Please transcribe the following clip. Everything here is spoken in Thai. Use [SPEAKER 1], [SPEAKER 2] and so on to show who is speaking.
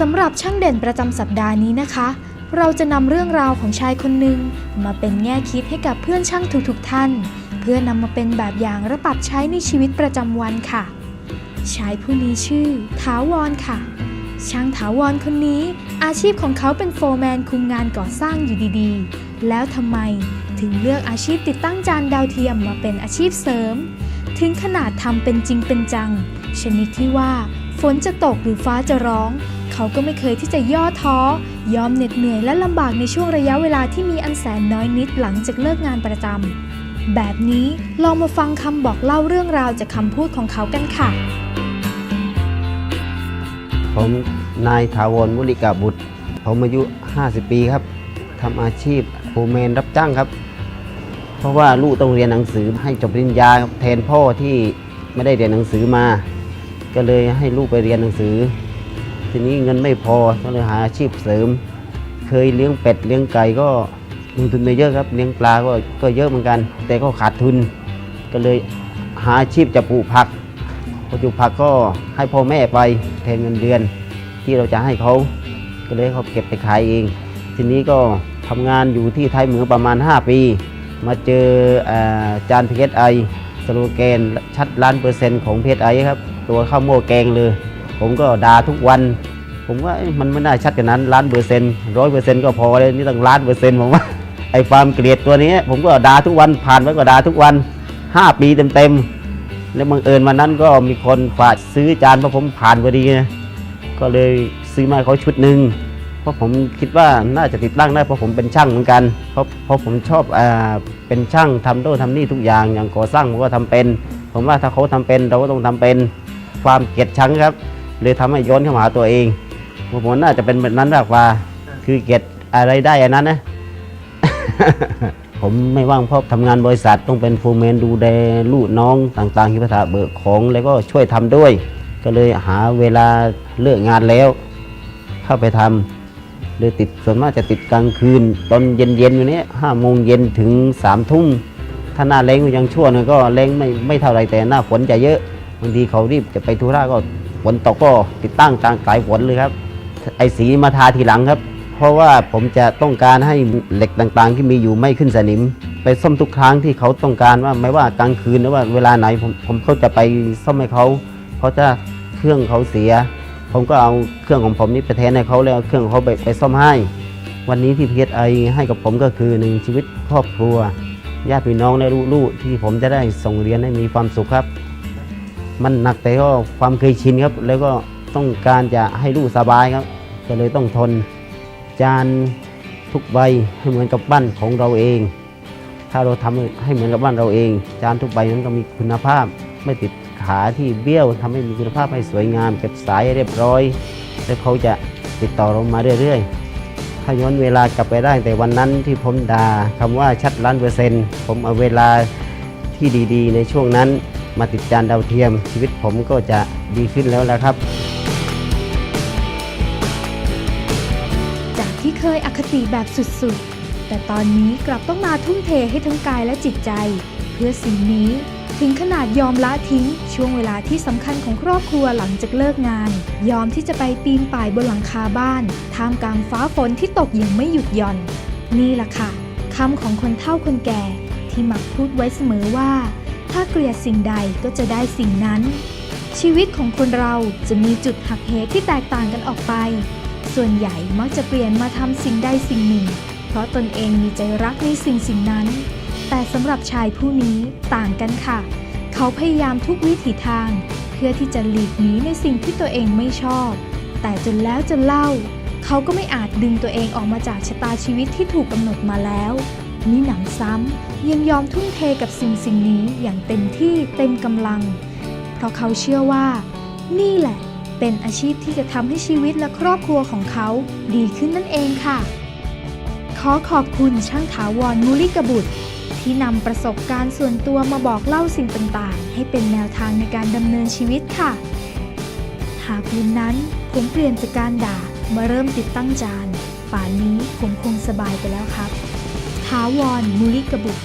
[SPEAKER 1] สำหรับช่างเด่นประจำสัปดาห์นี้นะคะ เราจะนำเรื่องราวของชายคนหนึ่งมาเป็นแง่คิดให้กับเพื่อนช่างทุกๆท่าน เพื่อนำมาเป็นแบบอย่างและปรับใช้ในชีวิตประจำวันค่ะ ชายผู้นี้ชื่อถาวรค่ะ ช่างถาวรคนนี้ อาชีพของเขาเป็นโฟร์แมนคุมงานก่อสร้างอยู่ดีๆ แล้วทำไมถึงเลือกอาชีพติดตั้งจานดาวเทียมมาเป็นอาชีพเสริม ถึงขนาดทำเป็นจริงเป็นจัง ชนิดที่ว่าฝนจะตกหรือฟ้าจะร้อง เขาก็ไม่เคยที่จะย่อท้อ ยอมเหน็ดเหนื่อยและลำบากในช่วงระยะเวลาที่มีอันแสนน้อยนิดหลังจากเลิกงานประจำแบบนี้ลองมาฟังคำบอกเล่าเรื่องราวจากคำพูดของเขากันค่ะ
[SPEAKER 2] ผมนายถาวรมุลิกาบุตร ผมอายุ 50 ปีครับทำอาชีพโฟร์แมนรับจ้างครับ เพราะว่าลูกต้องเรียนหนังสือให้จบปริญญาครับแทนพ่อที่ไม่ได้เรียนหนังสือมา ก็เลยให้ลูกไปเรียนหนังสือ ทีนี้เงินไม่พอก็เลยหาอาชีพเสริม เคยเลี้ยงเป็ดเลี้ยงไก่ก็ลงทุนไปเยอะครับเลี้ยงปลาก็ก็เยอะเหมือนกัน แต่ก็ขาดทุน ก็เลยหาอาชีพจะปลูกผักพอปลูกผักก็ให้พ่อแม่ไปแทนเงินเดือนที่เราจะให้เขาก็เลยเขาเก็บไปขายเอง ทีนี้ก็ทำงานอยู่ที่ไทยเหมือประมาณ 5 ปี มาเจออาจานพีเอสไอสโลแกนชัดล้านเปอร์เซ็นต์ของพีเอสไอครับ ตัวข้าวโม่แกงเลย ผมก็ด่าทุกวัน ผมว่ามันไม่น่าชัดกันนั้นล้านเปอร์เซ็นต์ร้อยเปอร์เซ็นต์ก็พอเลยนี่ตั้งล้านเปอร์เซ็นต์ผมว่าไอ้ความเกลียดตัวนี้ ผมก็ด่าทุกวันผ่านไปก็ด่าทุกวัน 5 ปีเต็มๆแล้วบังเอิญวันนั้นก็มีคนฝากซื้อจานเพราะผมผ่านพอดีไงก็เลยซื้อมาเขาชุดหนึ่งเพราะผมคิดว่าน่าจะติดตั้งได้เพราะผมเป็นช่างเหมือนกัน เพราะเพราะผมชอบอ่าเป็นช่างทำโน่นทำนี่ทุกอย่างอย่างก่อสร้างผมก็ทำเป็น ผมว่าถ้าเขาทำเป็นเราก็ต้องทำเป็นความเกลียดชังครับเลยทำให้ย้อนเข้ามาตัวเอง ผมว่าน่าจะเป็นแบบนั้นมากกว่า คือเกลียดอะไรได้อันนั้นนะ ผมไม่ว่างเพราะทำงานบริษัทต้องเป็นฟูลแมนดูแลลูกน้องต่างๆที่ภาษาเบิกของแล้วก็ช่วยทำด้วย ก็เลยหาเวลาเลิกงานแล้ว เข้าไปทำเลยติดส่วนมากจะติดกลางคืน ตอนเย็นๆอยู่เนี้ยห้าโมงเย็นถึงสามทุ่มถ้าหน้าแรงก็ยังชั่วหน่อยก็แรงไม่ไม่เท่าไรแต่หน้าฝนจะเยอะบางทีเขารีบจะไปธุระก็ฝนตกก็ติดตั้งกลางสายฝนเลยครับ ไอสีมาทาทีหลังครับ เพราะว่าผมจะต้องการให้เหล็กต่างๆ ที่มีอยู่ไม่ขึ้นสนิม ไปซ่อมทุกครั้งที่เขาต้องการว่าไม่ว่ากลางคืนหรือว่าเวลาไหนผมผมเขาจะไปซ่อมให้เขาเพราะถ้าเครื่องเขาเสีย ผมก็เอาเครื่องของผมนี่ไปแทนให้เขาแล้วเครื่องของเขาไปไปซ่อมให้ วันนี้ที่พีเอสไอให้กับผมก็คือหนึ่งชีวิตครอบครัวญาติพี่น้องและลูกๆที่ผมจะได้ส่งเรียนให้มีความสุขครับ มันหนักแต่ก็ความเคยชินครับแล้วก็ ต้องการจะให้ลูกสบายครับ ก็เลยต้องทนจานทุกใบให้เหมือนกับบ้านของเราเอง ถ้าเราทำให้เหมือนกับบ้านเราเอง จานทุกใบนั้นก็มีคุณภาพไม่ติดขาที่เบี้ยวทำให้มีคุณภาพให้สวยงามเก็บสายเรียบร้อย แล้วเขาจะติดต่อเรามาเรื่อยๆ ถ้าย้อนเวลากลับไปได้แต่วันนั้นที่ผมด่าคำว่าชัดล้านเปอร์เซ็นต์ผมเอาเวลาที่ดีๆ ในช่วงนั้นมาติดจานดาวเทียมชีวิตผมก็จะดีขึ้นแล้วละครับ
[SPEAKER 1] ยอคติแบบสุดๆ แต่ตอนนี้กลับต้องมาทุ่มเทให้ทั้งกายและจิตใจ เพื่อสิ่งนี้ถึงขนาดยอมละทิ้ง ช่วงเวลาที่สำคัญของครอบครัวหลังจากเลิกงาน ยอมที่จะไปปีนป่ายบนหลังคาบ้าน ท่ามกลางฟ้าฝนที่ตกอย่างไม่หยุดหย่อน นี่แหละค่ะคำของคนเฒ่าคนแก่ ที่มักพูดไว้เสมอว่า ถ้าเกลียดสิ่งใดก็จะได้สิ่งนั้น ชีวิตของคนเราจะมีจุดหักเหที่แตกต่างกันออกไป ส่วนใหญ่มักจะเปลี่ยนมาทำสิ่งใดสิ่งหนึ่ง เพราะตนเองมีใจรักในสิ่งสิ่งนั้น แต่สำหรับชายผู้นี้ต่างกันค่ะ เขาพยายามทุกวิถีทาง เพื่อที่จะหลีกหนีในสิ่งที่ตัวเองไม่ชอบ แต่จนแล้วจนเล่า เขาก็ไม่อาจดึงตัวเองออกมาจากชะตาชีวิตที่ถูกกำหนดมาแล้วมิหนำซ้ำยังยอมทุ่มเทกับสิ่งสิ่งนี้อย่างเต็มที่เต็มกำลัง เพราะเขาเชื่อว่า นี่แหละ เป็นอาชีพที่จะทำให้ชีวิตและครอบครัวของเขาดีขึ้นนั่นเองค่ะ ขอขอบคุณช่างถาวรมุลิกบุตร ที่นำประสบการณ์ส่วนตัวมาบอกเล่าสิ่งต่างๆ ให้เป็นแนวทางในการดำเนินชีวิตค่ะ หากวันนั้น ผมเปลี่ยนจากการด่ามาเริ่มติดตั้งจาน ป่านนี้ผมคงสบายไปแล้วครับ ถาวรมุลิกบุตร